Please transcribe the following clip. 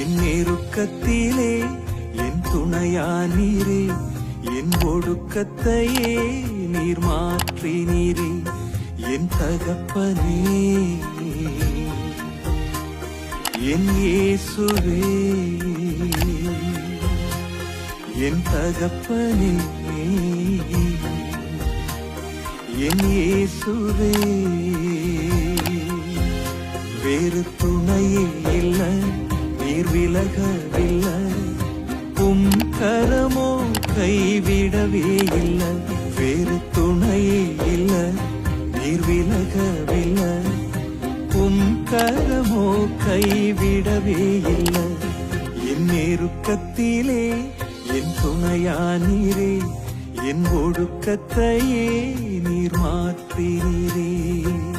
என் நெருக்கத்திலே என் துணையா நீரே என் ஒடுக்கத்தையே நீர் மாற்றி நீரே என் தகப்பனே. என் இயேசுவே என் தகப்பனே. என் இயேசுவே வேறு துணையே இல்லை. நீர் விலகவில்லை. உம் கரமோ கைவிடவே இல்லை. வேறு துணையே இல்லை. நீர் விலகவில்லை. உம் கரமோ கைவிடவே இல்லை. என் நெருக்கத்திலே என் துணையா நீரே. என் ஒடுக்கத்தையே நீர் மாற்றினீரே.